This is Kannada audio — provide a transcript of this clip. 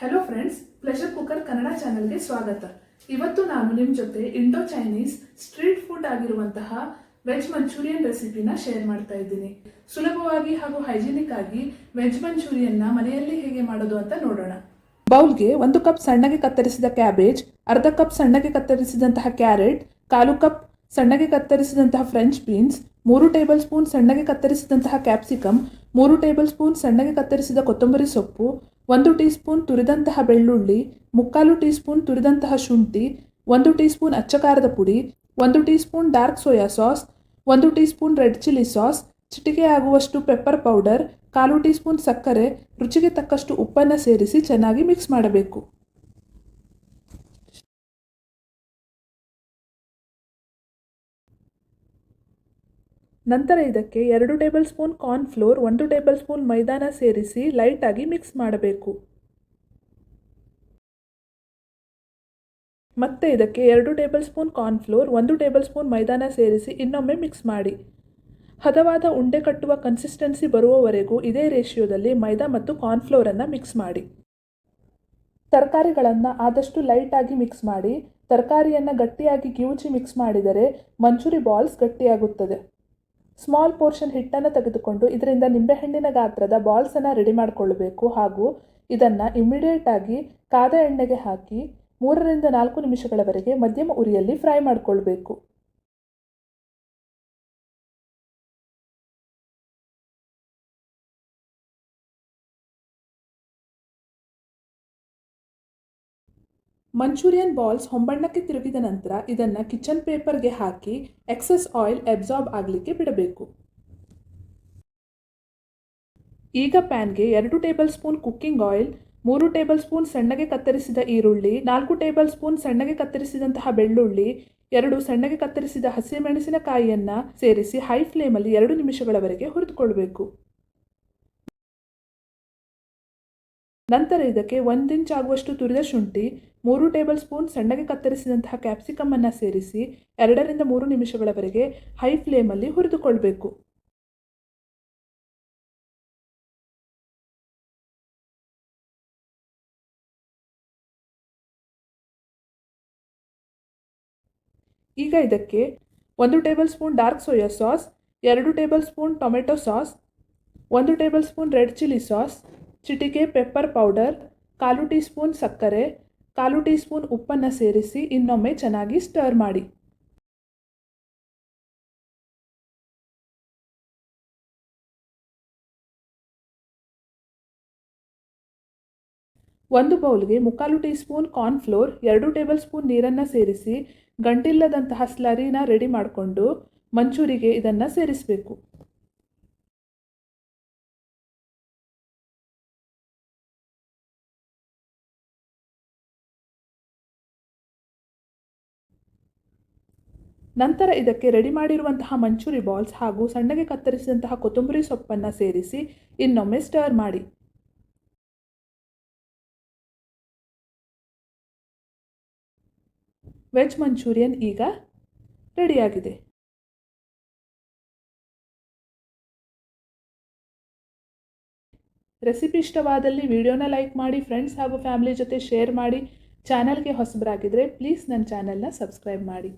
Hello friends pressure cooker Kannada ಚಾನೆಲ್ಗೆ ಸ್ವಾಗತ. ಇವತ್ತು ನಾನು ನಿಮ್ಮ ಜೊತೆ ಇಂಡೋ ಚೈನೀಸ್ ಸ್ಟ್ರೀಟ್ ಫುಡ್ ಆಗಿರುವಂತಹ ವೆಜ್ ಮಂಚೂರಿಯನ್ ರೆಸಿಪಿನ ಶೇರ್ ಮಾಡ್ತಾ ಇದ್ದೀನಿ. ಸುಲಭವಾಗಿ ಹಾಗೂ ಹೈಜಿನಿಕ್ ಆಗಿ ವೆಜ್ ಮಂಚೂರಿಯನ್ನ ಮನೆಯಲ್ಲಿ ಹೇಗೆ ಮಾಡೋದು ಅಂತ ನೋಡೋಣ. ಬೌಲ್ಗೆ ಒಂದು ಕಪ್ ಸಣ್ಣಗೆ ಕತ್ತರಿಸಿದ ಕ್ಯಾಬೇಜ್ ಅರ್ಧ ಕಪ್ ಸಣ್ಣಗೆ ಕತ್ತರಿಸಿದಂತಹ ಕ್ಯಾರೆಟ್ ಕಾಲು ಕಪ್ ಸಣ್ಣಗೆ ಕತ್ತರಿಸಿದಂತಹ ಫ್ರೆಂಚ್ ಬೀನ್ಸ್ ಮೂರು ಟೇಬಲ್ ಸ್ಪೂನ್ ಸಣ್ಣಗೆ ಕತ್ತರಿಸಿದಂತಹ ಕ್ಯಾಪ್ಸಿಕಮ್ ಮೂರು ಟೇಬಲ್ ಸ್ಪೂನ್ ಸಣ್ಣಗೆ ಕತ್ತರಿಸಿದ ಕೊತ್ತಂಬರಿ ಸೊಪ್ಪು ಒಂದು ಟೀ ಸ್ಪೂನ್ ತುರಿದಂತಹ ಬೆಳ್ಳುಳ್ಳಿ, ಮುಕ್ಕಾಲು ಟೀ ಸ್ಪೂನ್ ತುರಿದಂತಹ ಶುಂಠಿ, ಒಂದು ಟೀ ಸ್ಪೂನ್ ಅಚ್ಚಕಾರದ ಪುಡಿ, ಒಂದು teaspoon dark soya sauce, ಒಂದು teaspoon red chilli sauce, ಚಿಟಿಕೆ ಆಗುವಷ್ಟು ಪೆಪ್ಪರ್ ಪೌಡರ್, ಕಾಲು ಟೀ ಸ್ಪೂನ್ ಸಕ್ಕರೆ, ರುಚಿಗೆ ತಕ್ಕಷ್ಟು ಉಪ್ಪನ್ನು ಸೇರಿಸಿ ಚೆನ್ನಾಗಿ ಮಿಕ್ಸ್ ಮಾಡಬೇಕು. ನಂತರ ಇದಕ್ಕೆ ಎರಡು ಟೇಬಲ್ ಸ್ಪೂನ್ ಕಾರ್ನ್ಫ್ಲೋರ್ ಒಂದು ಟೇಬಲ್ ಸ್ಪೂನ್ ಮೈದಾನ ಸೇರಿಸಿ ಲೈಟಾಗಿ ಮಿಕ್ಸ್ ಮಾಡಬೇಕು. ಮತ್ತೆ ಇದಕ್ಕೆ ಎರಡು ಟೇಬಲ್ ಸ್ಪೂನ್ ಕಾರ್ನ್ಫ್ಲೋರ್ ಒಂದು ಟೇಬಲ್ ಸ್ಪೂನ್ ಮೈದಾನ ಸೇರಿಸಿ ಇನ್ನೊಮ್ಮೆ ಮಿಕ್ಸ್ ಮಾಡಿ. ಹದವಾದ ಉಂಡೆ ಕಟ್ಟುವ ಕನ್ಸಿಸ್ಟೆನ್ಸಿ ಬರುವವರೆಗೂ ಇದೇ ರೇಷಿಯೋದಲ್ಲಿ ಮೈದಾ ಮತ್ತು ಕಾರ್ನ್ಫ್ಲೋರನ್ನು ಮಿಕ್ಸ್ ಮಾಡಿ. ತರಕಾರಿಗಳನ್ನು ಆದಷ್ಟು ಲೈಟಾಗಿ ಮಿಕ್ಸ್ ಮಾಡಿ, ತರಕಾರಿಯನ್ನು ಗಟ್ಟಿಯಾಗಿ ಗಿವುಚಿ ಮಿಕ್ಸ್ ಮಾಡಿದರೆ ಮಂಚೂರಿ ಬಾಲ್ಸ್ ಗಟ್ಟಿಯಾಗುತ್ತದೆ. ಸ್ಮಾಲ್ ಪೋರ್ಷನ್ ಹಿಟ್ಟನ್ನು ತೆಗೆದುಕೊಂಡು ಇದರಿಂದ ನಿಂಬೆಹಣ್ಣಿನ ಗಾತ್ರದ ಬಾಲ್ಸನ್ನು ರೆಡಿ ಮಾಡಿಕೊಳ್ಳಬೇಕು ಹಾಗೂ ಇದನ್ನು ಇಮ್ಮಿಡಿಯೇಟ್ ಆಗಿ ಕಾದ ಎಣ್ಣೆಗೆ ಹಾಕಿ ಮೂರರಿಂದ ನಾಲ್ಕು ನಿಮಿಷಗಳವರೆಗೆ ಮಧ್ಯಮ ಉರಿಯಲ್ಲಿ ಫ್ರೈ ಮಾಡಿಕೊಳ್ಬೇಕು. ಮಂಚೂರಿಯನ್ ಬಾಲ್ಸ್ ಹೊಂಬಣ್ಣಕ್ಕೆ ತಿರುಗಿದ ನಂತರ ಇದನ್ನು ಕಿಚನ್ ಪೇಪರ್ಗೆ ಹಾಕಿ ಎಕ್ಸಸ್ ಆಯಿಲ್ ಎಬ್ಸಾರ್ಬ್ ಆಗಲಿಕ್ಕೆ ಬಿಡಬೇಕು. ಈಗ ಪ್ಯಾನ್ಗೆ ಎರಡು ಟೇಬಲ್ ಸ್ಪೂನ್ ಕುಕ್ಕಿಂಗ್ ಆಯಿಲ್, ಮೂರು ಟೇಬಲ್ ಸ್ಪೂನ್ ಸಣ್ಣಗೆ ಕತ್ತರಿಸಿದ ಈರುಳ್ಳಿ, ನಾಲ್ಕು ಟೇಬಲ್ ಸ್ಪೂನ್ ಸಣ್ಣಗೆ ಕತ್ತರಿಸಿದಂತಹ ಬೆಳ್ಳುಳ್ಳಿ, ಎರಡು ಸಣ್ಣಗೆ ಕತ್ತರಿಸಿದ ಹಸಿಮೆಣಸಿನಕಾಯಿಯನ್ನು ಸೇರಿಸಿ ಹೈ ಫ್ಲೇಮಲ್ಲಿ ಎರಡು ನಿಮಿಷಗಳವರೆಗೆ ಹುರಿದುಕೊಳ್ಬೇಕು. ನಂತರ ಇದಕ್ಕೆ ಒಂದು ಇಂಚ್ ಆಗುವಷ್ಟು ತುರಿದ ಶುಂಠಿ ಮೂರು ಟೇಬಲ್ ಸ್ಪೂನ್ ಸಣ್ಣಗೆ ಕತ್ತರಿಸಿದಂತಹ ಕ್ಯಾಪ್ಸಿಕಮನ್ನು ಸೇರಿಸಿ ಎರಡರಿಂದ ಮೂರು ನಿಮಿಷಗಳವರೆಗೆ ಹೈ ಫ್ಲೇಮಲ್ಲಿ ಹುರಿದುಕೊಳ್ಬೇಕು. ಈಗ ಇದಕ್ಕೆ ಒಂದು tablespoon dark soya sauce, ಎರಡು ಟೇಬಲ್ ಸ್ಪೂನ್ ಟೊಮೆಟೊ ಸಾಸ್, ಒಂದು tablespoon red chilli sauce, ಚಿಟಿಕೆ ಪೆಪ್ಪರ್ ಪೌಡರ್, ಕಾಲು ಟೀ ಸ್ಪೂನ್ ಸಕ್ಕರೆ ಕಾಲು ಟೀ ಸ್ಪೂನ್ ಉಪ್ಪನ್ನು ಸೇರಿಸಿ ಇನ್ನೊಮ್ಮೆ ಚೆನ್ನಾಗಿ ಸ್ಟರ್ ಮಾಡಿ. ಒಂದು ಬೌಲ್ಗೆ ಮುಕ್ಕಾಲು ಟೀ ಸ್ಪೂನ್ ಕಾರ್ನ್ಫ್ಲೋರ್, ಎರಡು ಟೇಬಲ್ ಸ್ಪೂನ್ ನೀರನ್ನು ಸೇರಿಸಿ, ಗಂಟಿಲ್ಲದಂತಹ ಸ್ಲರಿನ ರೆಡಿ ಮಾಡಿಕೊಂಡು, ಮಂಚೂರಿಗೆ ಇದನ್ನು ಸೇರಿಸಬೇಕು. ನಂತರ ಇದಕ್ಕೆ ರೆಡಿ ಮಾಡಿರುವಂತಹ ಮಂಚೂರಿ ಬಾಲ್ಸ್ ಹಾಗೂ ಸಣ್ಣಗೆ ಕತ್ತರಿಸಿದಂತಹ ಕೊತ್ತಂಬರಿ ಸೊಪ್ಪನ್ನು ಸೇರಿಸಿ ಇನ್ನೊಮ್ಮೆ ಸ್ಟರ್ ಮಾಡಿ. ವೆಜ್ ಮಂಚೂರಿಯನ್ ಈಗ ರೆಡಿಯಾಗಿದೆ ರೆಸಿಪಿ ಇಷ್ಟವಾದಲ್ಲಿ ವಿಡಿಯೋನ ಲೈಕ್ ಮಾಡಿ ಫ್ರೆಂಡ್ಸ್ ಹಾಗೂ ಫ್ಯಾಮಿಲಿ ಜೊತೆ ಶೇರ್ ಮಾಡಿ ಚಾನಲ್ಗೆ ಹೊಸಬರಾಗಿದ್ದರೆ ಪ್ಲೀಸ್ ನನ್ನ ಚಾನಲ್ನ ಸಬ್ಸ್ಕ್ರೈಬ್ ಮಾಡಿ.